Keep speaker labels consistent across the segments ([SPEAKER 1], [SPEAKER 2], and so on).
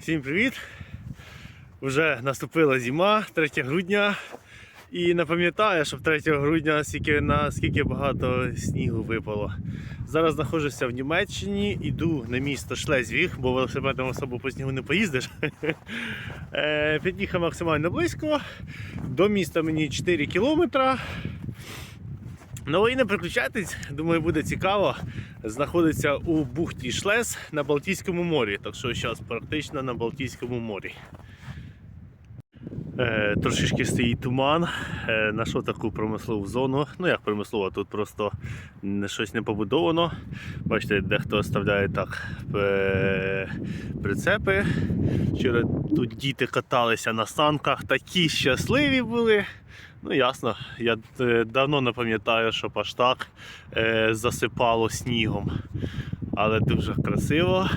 [SPEAKER 1] Всім привіт! Вже наступила зима, 3 грудня. І не пам'ятаю, щоб 3 грудня скільки, наскільки багато снігу випало. Зараз знаходжуся в Німеччині, іду на місто Шлезвіг, бо велосипедом особо по снігу не поїздиш. Е, Під'їхав максимально близько. До міста мені 4 кілометра. Ну і не переключайтесь, думаю, буде цікаво. Знаходиться у бухті Шлес на Балтійському морі. Так що зараз практично на Балтійському морі. Е, трошечки стоїть туман. Е, знайшов таку промислову зону. Ну як промислова, тут просто щось не побудовано. Бачите, дехто оставляє так е, прицепи. Вчора тут діти каталися на санках, такі щасливі були. Ну ясно, я е, давно не пам'ятаю, щоб аж так е, засипало снігом. Але дуже красиво.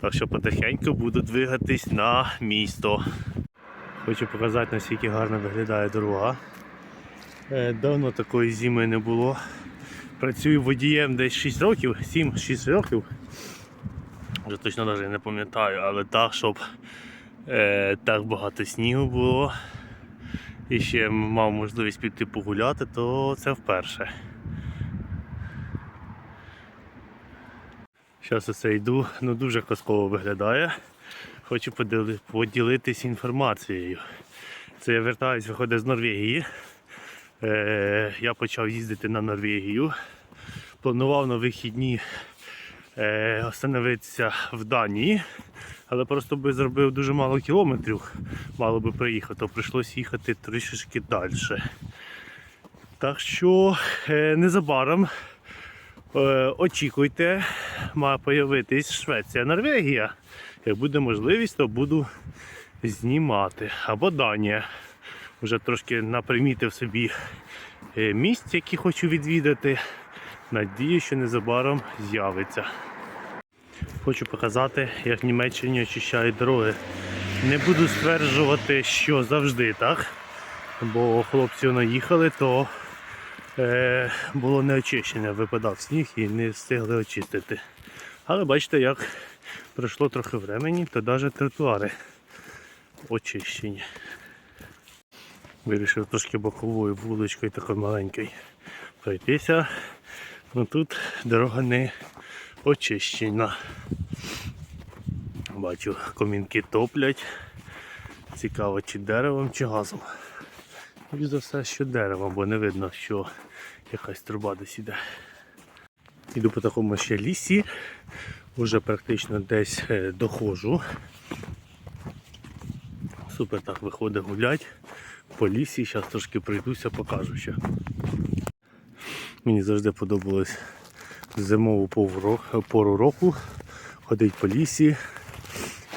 [SPEAKER 1] Так що потихеньку буду двигатись на місто. Хочу показати, наскільки гарно виглядає дорога. Е, Давно такої зими не було. Працюю водієм десь 6 років, 7-6 років. Вже точно навіть не пам'ятаю, але так, щоб е, так багато снігу було. І ще мав можливість піти погуляти, то це вперше. Зараз оце йду, ну дуже казково виглядає. Хочу поділи- поділитись інформацією. Це я вертаюсь, виходить з Норвегії. Е, я почав їздити на Норвегію. Планував на вихідні е, остановитися в Данії, але просто би зробив дуже мало кілометрів, мало би приїхати, то прийшлось їхати трішечки далі. Так що е, незабаром е, очікуйте, має появитись Швеція, Норвегія. Як буде можливість, то буду знімати. Або Данія. Вже трошки напримітив собі е, місць, які хочу відвідати. Надію, що незабаром з'явиться. Хочу показати, як в Німеччині очищають дороги. Не буду стверджувати, що завжди так. Бо хлопці наїхали, то е, було не очищення, випадав сніг і не встигли очистити. Але бачите, як пройшло трохи времени, то навіть тротуари очищені. Вирішив трошки боковою вуличкою такою маленькою пройтися. Ну тут дорога не очищена. Бачу, комінки топлять. Цікаво, чи деревом, чи газом. І за все, що деревом, бо не видно, що якась труба десь іде. Іду по такому ще лісі, вже практично десь е, доходжу. Супер так виходить гулять по лісі, зараз трошки пройдуся, покажу ще. Мені завжди подобалось зимову пору року. Ходить по лісі,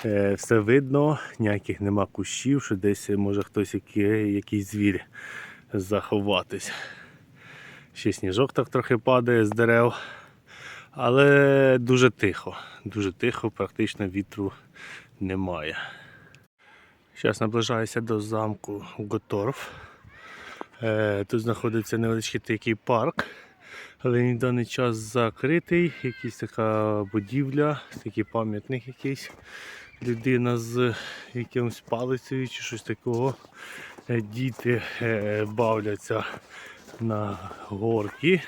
[SPEAKER 1] е, все видно, ніяких нема кущів, що десь може хтось який, якийсь звір заховатись. Ще сніжок так трохи падає з дерев. Але дуже тихо, дуже тихо, практично вітру немає. Зараз наближаюся до замку Готорф. Е, Тут знаходиться невеличкий такий парк, але в даний час закритий, якась така будівля, такий пам'ятник якийсь. Людина з якимось палицею чи щось такого. Е, Діти е, бавляться на горки,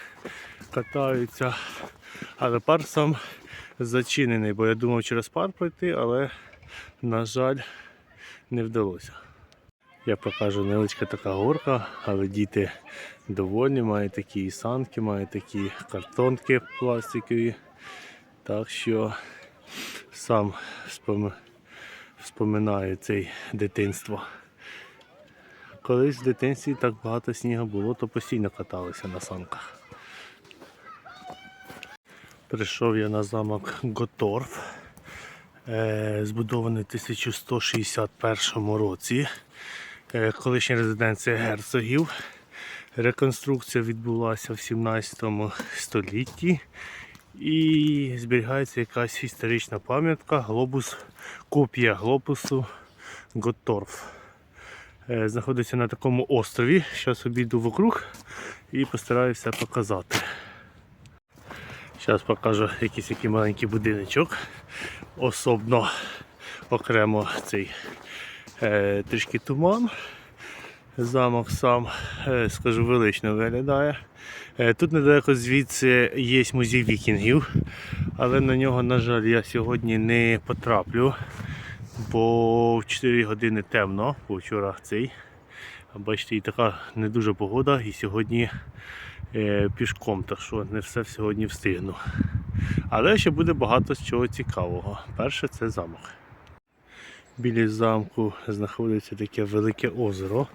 [SPEAKER 1] катаються. Але парк сам зачинений, бо я думав через парк пройти, але, на жаль, не вдалося. Я покажу невеличка така горка, але діти довольні, мають такі і санки, мають такі картонки пластикові. Так що сам споми- вспоминаю це дитинство. Колись в дитинстві так багато снігу було, то постійно каталися на санках. Прийшов я на замок Готорф, е, збудований в 1161 році. Е, Колишня резиденція герцогів. Реконструкція відбулася в 17 столітті і зберігається якась історична пам'ятка, глобус, копія глобусу Готорф. Е, Знаходиться на такому острові. Зараз обійду вокруг і постараюся показати. Зараз покажу якийсь який маленький будиночок. Особно окремо цей е, трішки туман. Замок сам, е, скажу, велично виглядає. Е, Тут недалеко звідси є музей вікінгів, але на нього, на жаль, я сьогодні не потраплю, бо в 4 години темно, бо вчора цей. Бачите, і така не дуже погода, і сьогодні е, пішком, так що не все сьогодні встигну. Але ще буде багато чого цікавого. Перше це замок. Біля замку знаходиться таке велике озеро,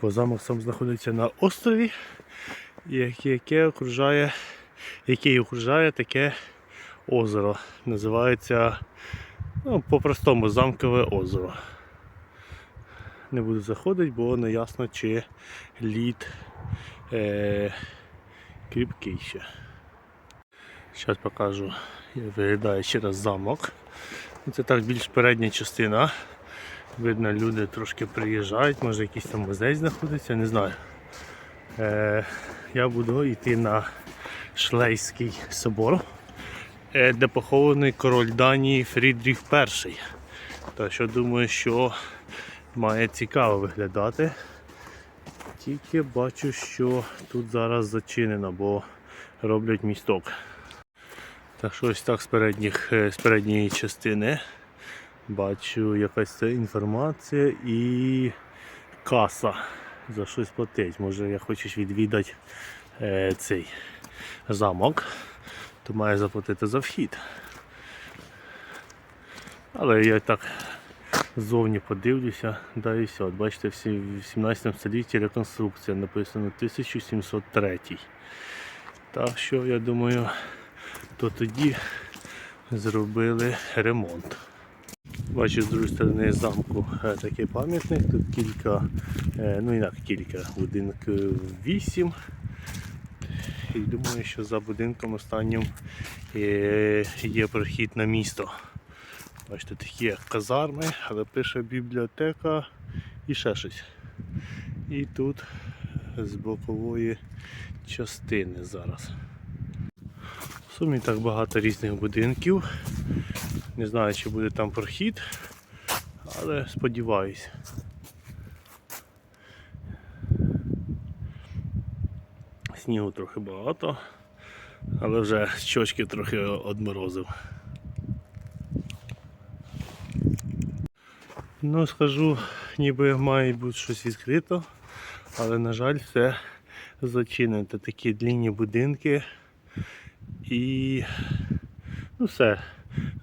[SPEAKER 1] бо замок сам знаходиться на острові, яке, окружає, яке окружає таке озеро. Називається ну, по-простому замкове озеро. Не буду заходити, бо не ясно, чи лід е, кріпкий ще. Зараз покажу, як виглядає ще раз замок. Це так більш передня частина. Видно, люди трошки приїжджають, може якийсь там музей знаходиться, не знаю. Е, я буду йти на Шлейський собор, е, де похований король Данії Фрідріх І. Так що думаю, що має цікаво виглядати. Тільки бачу, що тут зараз зачинено, бо роблять місток. Так що ось так з, передніх, е, з передньої частини бачу якась це інформація і каса за щось платить. Може я хочеш відвідати е, цей замок, то має заплатити за вхід. Але я так ззовні подивлюся, да і все. От бачите, в 17 столітті реконструкція написано 1703. Так що я думаю, то тоді зробили ремонт. Бачу з другої сторони замку е, такий пам'ятник. Тут кілька, е, ну інак кілька, будинків 8. І думаю, що за будинком останнім е, є прохід на місто. Бачите, такі як казарми, але пише бібліотека і ще щось. І тут з бокової частини зараз. В сумі так багато різних будинків. Не знаю, чи буде там прохід, але сподіваюсь. Снігу трохи багато, але вже щочки трохи одморозив. Ну, скажу, ніби має бути щось відкрито, але, на жаль, все зачинено. Такі длінні будинки і ну, все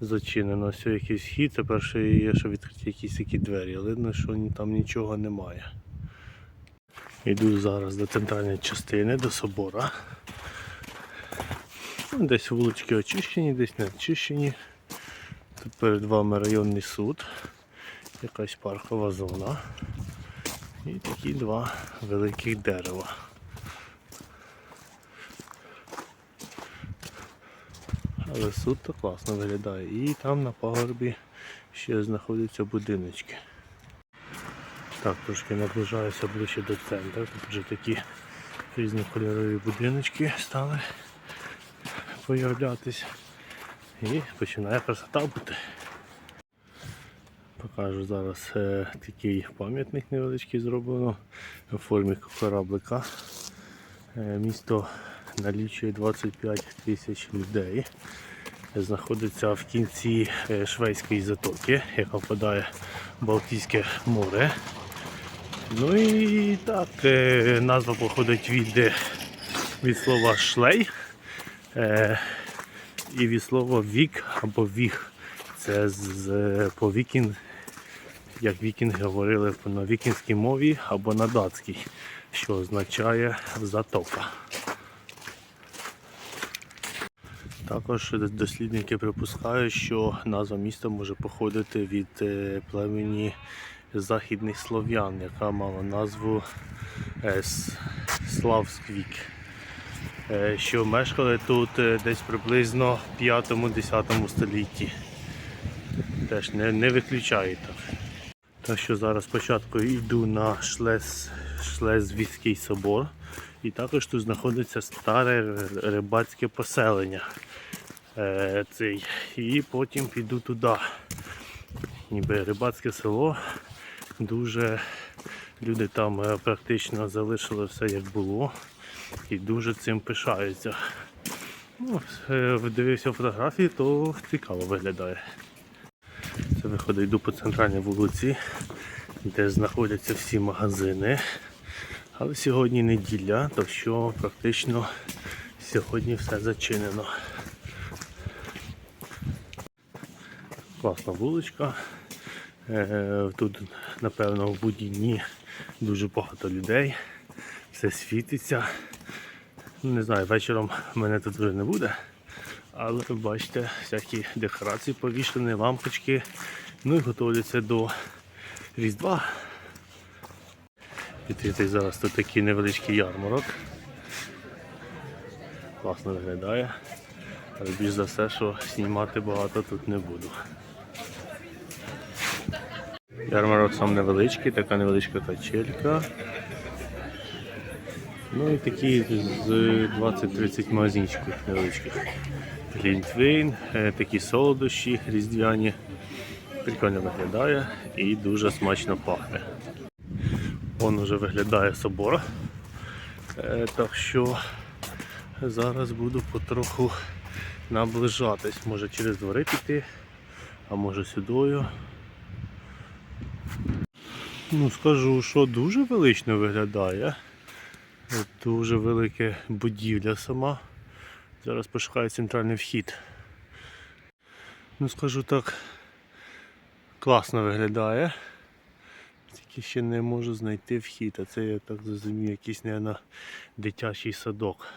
[SPEAKER 1] зачинено. Все якийсь хід. Це перше є, що відкриті якісь такі двері, але видно, що там нічого немає. Йду зараз до центральної частини, до собора. Ну, Десь вулички очищені, десь не очищені. Тут перед вами районний суд, якась паркова зона. І такі два великих дерева. Але суд класно виглядає. І там на пагорбі ще знаходяться будиночки. Так, трошки наближаюся ближче до центру. Тут вже такі різнокольорові будиночки стали появлятись. І починає красота бути. Покажу зараз е, такий пам'ятник невеличкий зроблено у формі кораблика. Е, місто налічує 25 тисяч людей. Знаходиться в кінці е, Шведської затоки, яка впадає в Балтійське море. Ну і так, е, назва походить від, е, від слова шлей і від слова вік або віг. Це з, по вікінг, як вікінги говорили на вікінській мові або на датській, що означає затока. Також дослідники припускають, що назва міста може походити від е, племені західних слов'ян, яка мала назву е, Славсквік, е, що мешкали тут десь приблизно в 5-10 столітті. Теж не, не виключає так. Так що зараз спочатку йду на Шлес, Шлезвійський собор. І також тут знаходиться старе рибацьке поселення. Е, цей. І потім піду туди. ніби рибацьке село. Дуже люди там е, практично залишили все як було і дуже цим пишаються. Ну, е, дивився фотографії, то цікаво виглядає. Це виходить йду по центральній вулиці, де знаходяться всі магазини. Але сьогодні неділя, так що практично сьогодні все зачинено. Класна вуличка. Е, Тут, напевно, в будні дні дуже багато людей. Все світиться. Ну, Не знаю, вечором мене тут вже не буде. Але бачите, всякі декорації повішені, лампочки. Ну і готуються до Різдва. Відкритий зараз тут такий невеличкий ярмарок. Класно виглядає. Але більш за все, що знімати багато тут не буду. Ярмарок сам невеличкий, така невеличка качелька. Ну і такі з 20-30 магазинчиків невеличких. Глінтвейн, е, такі солодощі різдвяні. Прикольно виглядає і дуже смачно пахне. Вон уже виглядає собор. Е, Так що зараз буду потроху наближатись. Може через двори піти, а може сюдою. Ну, скажу, що дуже велично виглядає. Дуже велика будівля сама. Зараз пошукаю центральний вхід. Ну, скажу так, класно виглядає. Тільки ще не можу знайти вхід, а це я так зрозумів, якийсь, мабуть, дитячий садок.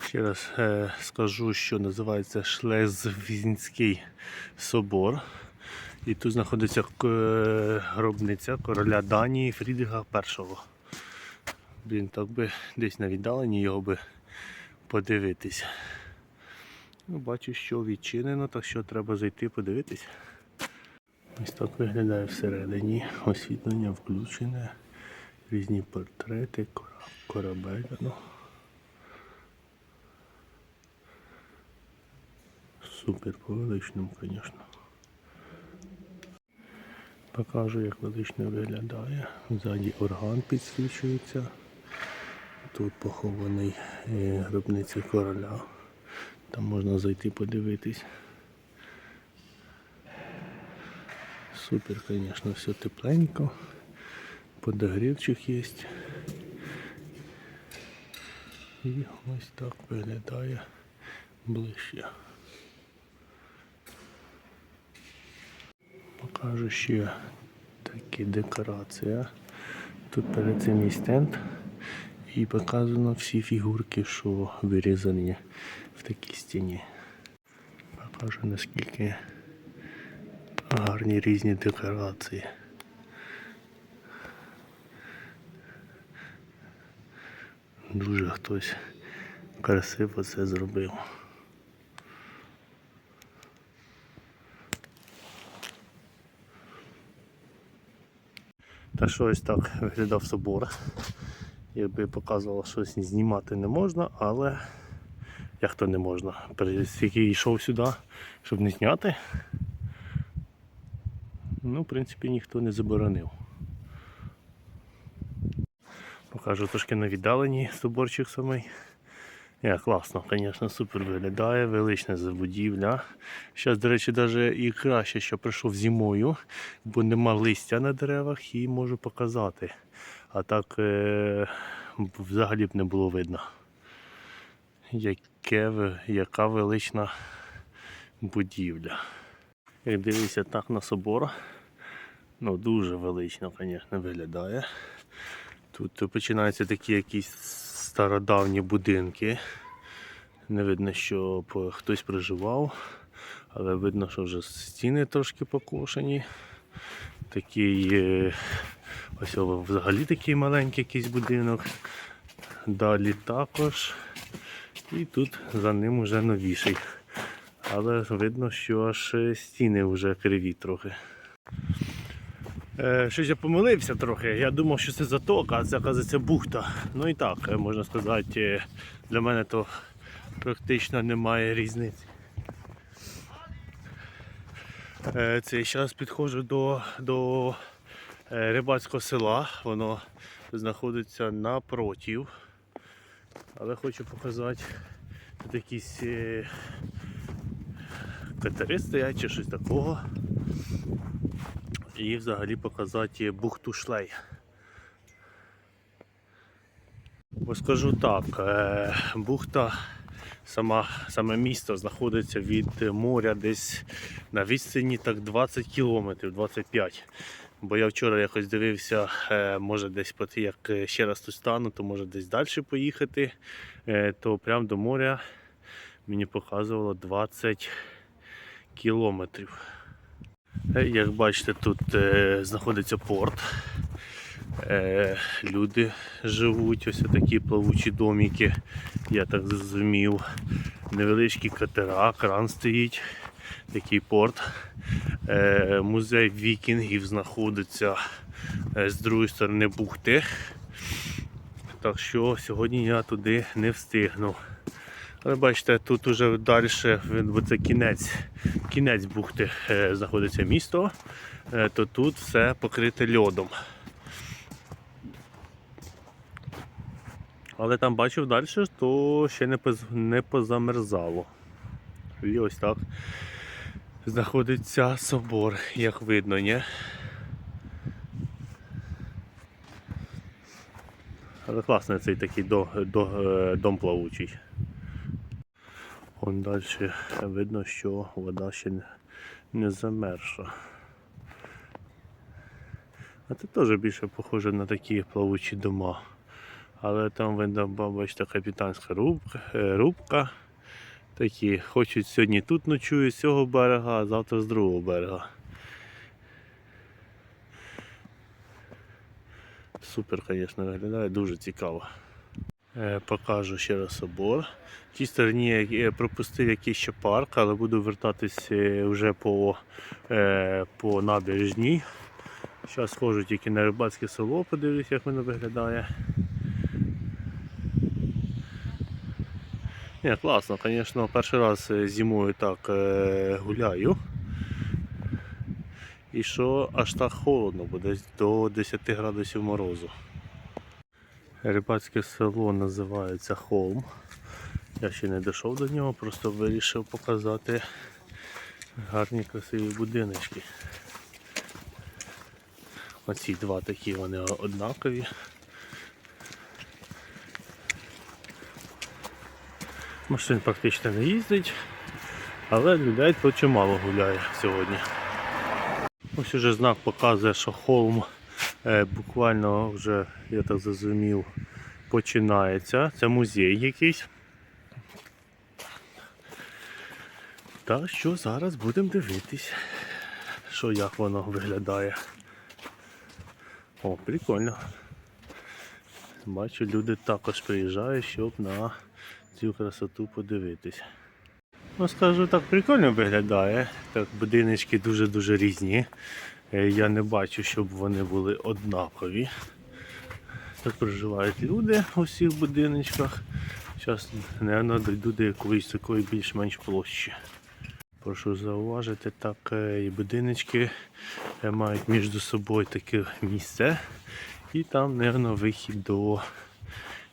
[SPEAKER 1] Ще раз е, скажу, що називається Шлезвінський собор. І тут знаходиться е, гробниця короля Данії Фрідріха І. Блін, так би десь на віддаленні його би подивитись. Ну, бачу, що відчинено, так що треба зайти подивитись. Ось так виглядає всередині. Освітлення включене. Різні портрети, кора- корабель. Ну. Супер по величному, звісно. Покажу, як велично виглядає. Ззаді орган підсвічується. Тут похований е, гробниця короля. Там можна зайти подивитись. Супер, звісно, все тепленько. Подогрівчик є. І ось так виглядає ближче. Покажу ще такі декорація. Тут перед цим є стенд і показано всі фігурки, що вирізані в такій стіні. Покажу наскільки гарні різні декорації. Дуже хтось красиво це зробив. Та що ось так виглядав собор. Якби показувало, щось знімати не можна, але як то не можна. Скільки йшов сюди, щоб не зняти. Ну, в принципі, ніхто не заборонив. Покажу трошки на віддаленні соборчик самий. Я, класно, звісно, супер виглядає, велична забудівля. Зараз, до речі, навіть і краще, що прийшов зимою, бо нема листя на деревах і можу показати. А так е- взагалі б не було видно. Яке, яка велична будівля. Як дивишся так на собор, ну дуже велично, звісно, виглядає. Тут починаються такі якісь стародавні будинки. Не видно, що хтось проживав, але видно, що вже стіни трошки покошені. Такий ось взагалі такий маленький якийсь будинок. Далі також. І тут за ним вже новіший. Але видно, що аж стіни вже криві трохи. Е, щось я помилився трохи. Я думав, що це затока, а це оказується бухта. Ну і так, е, можна сказати, е, для мене то практично немає різниці. Це зараз підходжу до, до рибацького села. Воно знаходиться напротив. Але хочу показати тут якісь катери стоять чи щось такого. І взагалі показати бухту шлей. Бо скажу так, е, бухта, сама, саме місто знаходиться від моря десь на відстані так 20 кілометрів, 25. Бо я вчора якось дивився, е, може десь як ще раз тут стану, то може десь далі поїхати, е, то прямо до моря мені показувало 20 кілометрів. Е, Як бачите, тут е, знаходиться порт. Е, люди живуть, ось такі плавучі домики, я так зрозумів. Невеличкі катера, кран стоїть, такий порт. Музей вікінгів знаходиться з другої сторони бухти. Так що сьогодні я туди не встигну. Але бачите, тут уже далі, бо це кінець, кінець бухти е, знаходиться місто, е, то тут все покрите льодом. Але там бачив далі, то ще не, поз- не позамерзало. І ось так знаходиться собор, як видно, ні? Але класний цей такий до, до, е, дом плавучий. Вон далі видно, що вода ще не, замерзла. А це теж більше похоже на такі плавучі дома. Але там видно, ба- бачите, капітанська рубка, е, рубка. Такі хочуть сьогодні тут ночують з цього берега, а завтра з другого берега. Супер, звісно, виглядає, дуже цікаво. Е, Покажу ще раз собор. В тій стороні я пропустив якийсь ще парк, але буду вертатись е, вже по, е, по набережній. Зараз схожу тільки на рибацьке село, подивлюсь, як воно виглядає. Ні, класно, звісно, перший раз зимою так гуляю. І що аж так холодно, бо десь до 10 градусів морозу. Рибацьке село називається Холм. Я ще не дійшов до нього, просто вирішив показати гарні красиві будиночки. Оці два такі вони однакові. Машин практично не їздить, але людей тут чимало гуляє сьогодні. Ось уже знак показує, що холм буквально вже, я так зрозумів, починається. Це музей якийсь. Так що зараз будемо дивитись, що як воно виглядає. О, прикольно. Бачу, люди також приїжджають, щоб на цю красоту подивитись. Ну, скажу так, прикольно виглядає. Так, будиночки дуже-дуже різні. Е, Я не бачу, щоб вони були однакові. Тут проживають люди у всіх будиночках. Зараз, мабуть, дойду до якоїсь такої більш-менш площі. Прошу зауважити, так е, і будиночки е, мають між собою таке місце. І там, мабуть, вихід до,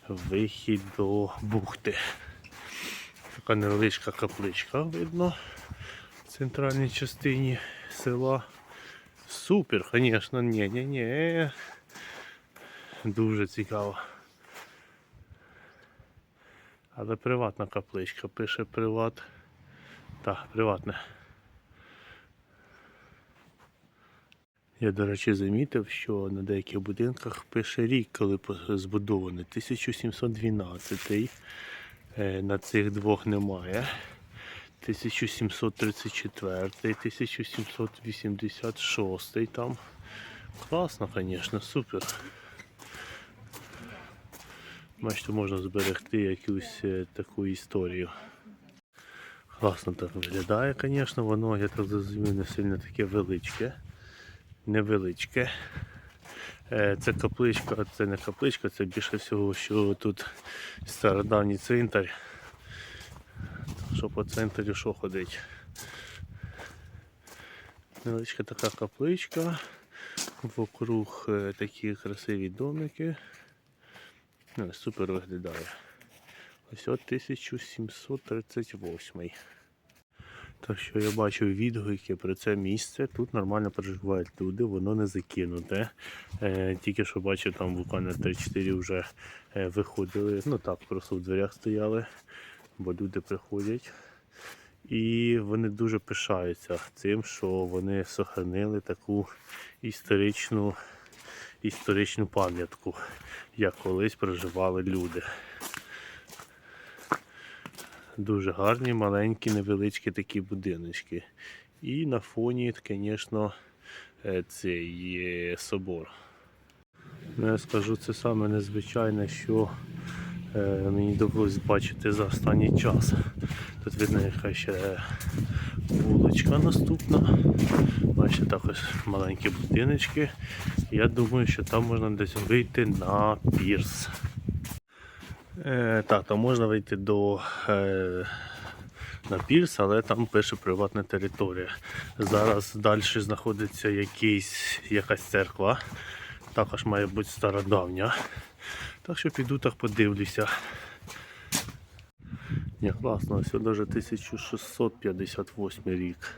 [SPEAKER 1] вихід до бухти. Така невеличка капличка видно в центральній частині села. Супер, звісно, ні. Дуже цікаво. Але приватна капличка, пише приват. Так, приватне. Я, до речі, замітив, що на деяких будинках пише рік, коли збудований. 1712. Е, На цих двох немає. 1734, 1786 там. Класно, звісно, супер. Бачите, можна зберегти якусь е, таку історію. Класно так виглядає, звісно, воно, я так зрозумів, не сильно таке величке. Невеличке. Е, Це капличка, це не капличка, це більше всього, що тут стародавній цвинтар. Що по цвинтарю що ходить. Невеличка така капличка. Вокруг е, такі красиві домики. Ну, супер виглядає. Ось от 1738. Так що я бачив відгуки про це місце. Тут нормально проживають люди, воно не закинуте. Е, тільки що бачив, там буквально 3-4 вже е, виходили. Ну так, просто в дверях стояли, бо люди приходять. І вони дуже пишаються цим, що вони сохранили таку історичну, історичну пам'ятку, як колись проживали люди. Дуже гарні, маленькі, невеличкі такі будиночки. І на фоні, звісно, е, цей е, собор. Ну, я скажу, це саме незвичайне, що мені довелось бачити за останній час. Тут видно, яка ще вуличка наступна. Бачите, також маленькі будиночки. Я думаю, що там можна десь вийти на пірс. Е, так, там можна вийти до е, на пірс, але там пише приватна територія. Зараз далі знаходиться якийсь, якась церква. Також має бути стародавня. Так що піду так подивлюся. Ні, класно, ось навіть 1658 рік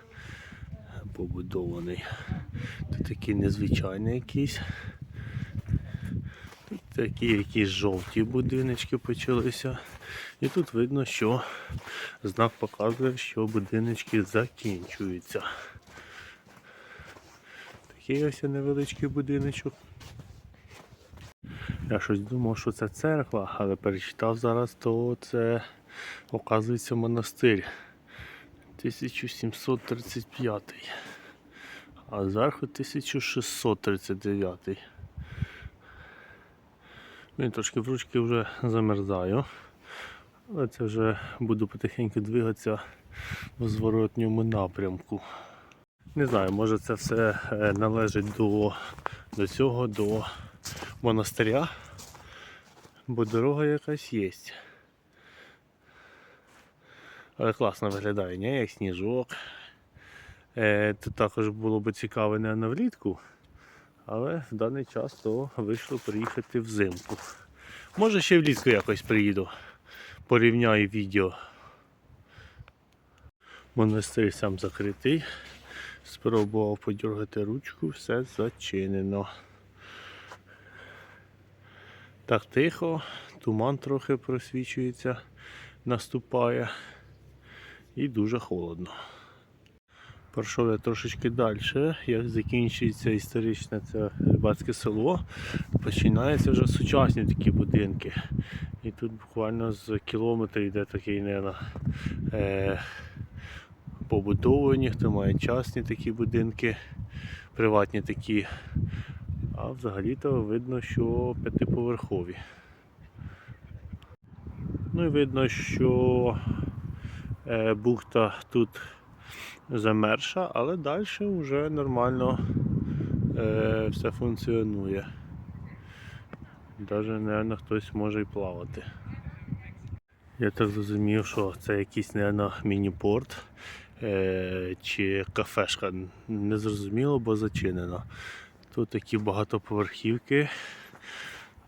[SPEAKER 1] побудований. Це такий незвичайний якийсь. Тут такі якісь жовті будиночки почалися. І тут видно, що знак показує, що будиночки закінчуються. Такий ось невеличкий будиночок. Я щось думав, що це церква, але перечитав зараз, то це оказується монастир 1735. А зверху 1639. Він трошки в ручки вже замерзаю. Але це вже буду потихеньку двигатися в зворотньому напрямку. Не знаю, може це все е, належить до, до цього, до монастиря, бо дорога якась є. Але класно виглядає, не? як сніжок. Е, Тут також було б цікаво не на влітку, але в даний час то вийшло приїхати взимку. Може ще влітку якось приїду, порівняю відео. Монастир сам закритий. Спробував подергати ручку, все зачинено. Так тихо, туман трохи просвічується, наступає і дуже холодно. Пройшов я трошечки далі, як закінчується історичне це рибацьке село, починаються вже сучасні такі будинки. І тут буквально з кілометра йде такий, наверное, е, побудовані, хто має частні такі будинки, приватні такі. А взагалі-то видно, що п'ятиповерхові. Ну і видно, що е, бухта тут замерша, але далі вже нормально е, все функціонує. Навіть, мабуть, хтось може і плавати. Я так зрозумів, що це якийсь, мабуть, міні-порт е, чи кафешка. Не зрозуміло, бо зачинено. Тут такі багатоповерхівки.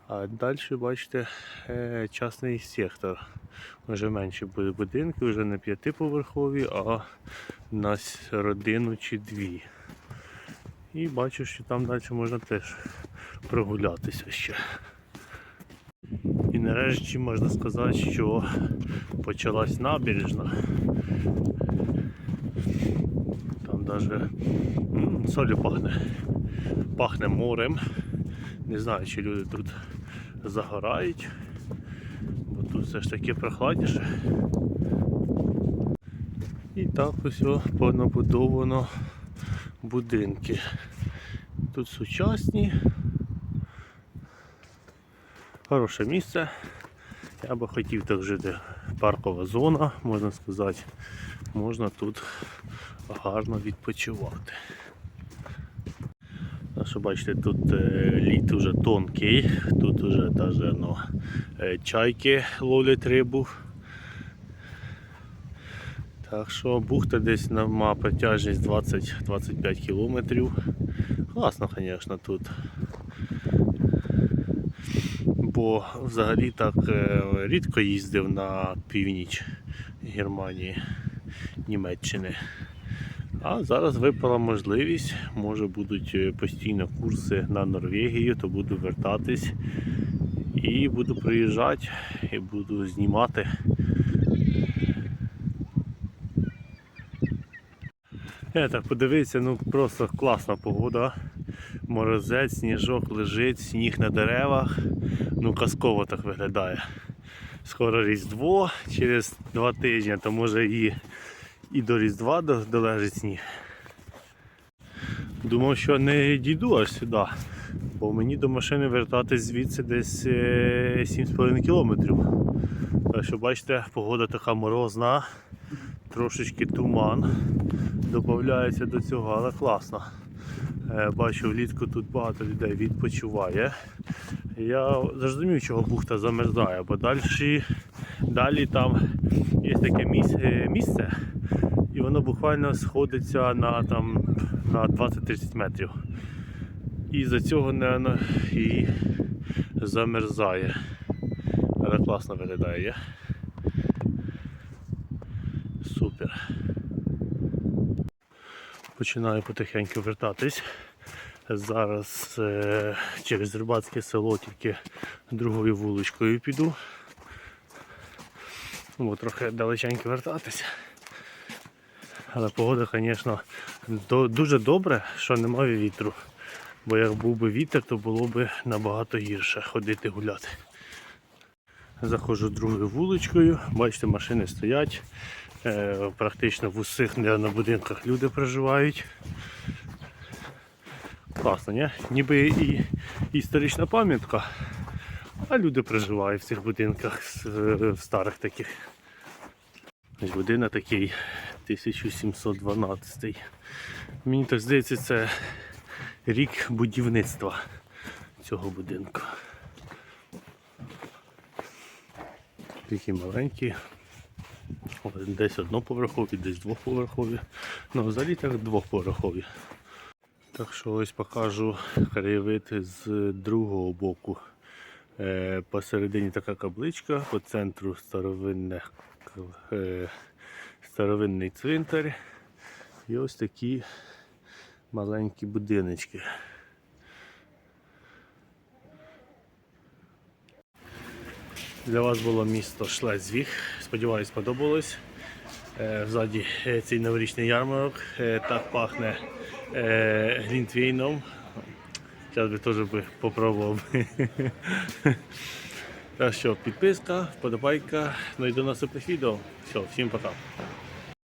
[SPEAKER 1] А далі, бачите, е, частний сектор. Вже менші будуть будинки, вже не п'ятиповерхові, а на родину чи дві. І бачу, що там далі можна теж прогулятися ще. І нарешті можна сказати, що почалась набережна. Навіть солі пахне. Пахне морем. Не знаю, чи люди тут загорають, бо тут все ж таки прохладніше. І так ось понабудовано будинки. Тут сучасні. Хороше місце. Я би хотів так жити. Паркова зона, можна сказати. Можна тут гарно відпочивати. А що бачите, тут е, лід уже тонкий, тут уже даже, ну, е, чайки ловлять рибу. Так що бухта десь має протяжність 20-25 кілометрів. Класно, звісно, тут. Бо взагалі так е, рідко їздив на північ Германії, Німеччини. А зараз випала можливість, може будуть е, постійно курси на Норвегію, то буду вертатись і буду приїжджати і буду знімати. Я так подивився, ну просто класна погода. Морозець, сніжок лежить, сніг на деревах. Ну казково так виглядає. Скоро Різдво, через два тижні, то може і, і до Різдва долежить сніг. Думав, що не дійду аж сюди, бо мені до машини вертатись звідси десь е, 7,5 кілометрів. Так що бачите, погода така морозна, трошечки туман додається до цього, але класно. Е, Бачу, влітку тут багато людей відпочиває. Я зрозумів, чого бухта замерзає, бо далі, далі там є таке місце, місце і воно буквально сходиться на, там, на 20-30 метрів. І за цього не і замерзає. Але класно виглядає. Супер. Починаю потихеньку вертатись. Зараз е, через рибацьке село тільки другою вуличкою піду. Бо трохи далеченько вертатись. Але погода, звісно, до- дуже добре, що немає вітру. Бо як був би вітер, то було б набагато гірше ходити гуляти. Заходжу другою вуличкою, бачите, машини стоять. Е, практично в усіх на будинках люди проживають. Класно, ні? Ніби і історична пам'ятка, а люди проживають в цих будинках е, в старих таких. Будинок такий 1712. Мені так здається, це рік будівництва цього будинку. Такі маленькі. Десь одноповерхові, десь двоповерхові. Ну, взагалі так двоповерхові. Так що ось покажу краєвид з другого боку. Е, посередині така кабличка, по центру старовинне, е, старовинний цвинтар. І ось такі маленькі будиночки. Для вас було місто Шлезвіг. Сподіваюсь, сподобалось. Е, Ззаді е, цей новорічний ярмарок. Е, Так пахне е, глінтвейном. Зараз би теж попробував. Так що підписка, вподобайка. Ну і до наступних відео. Все, всім пока.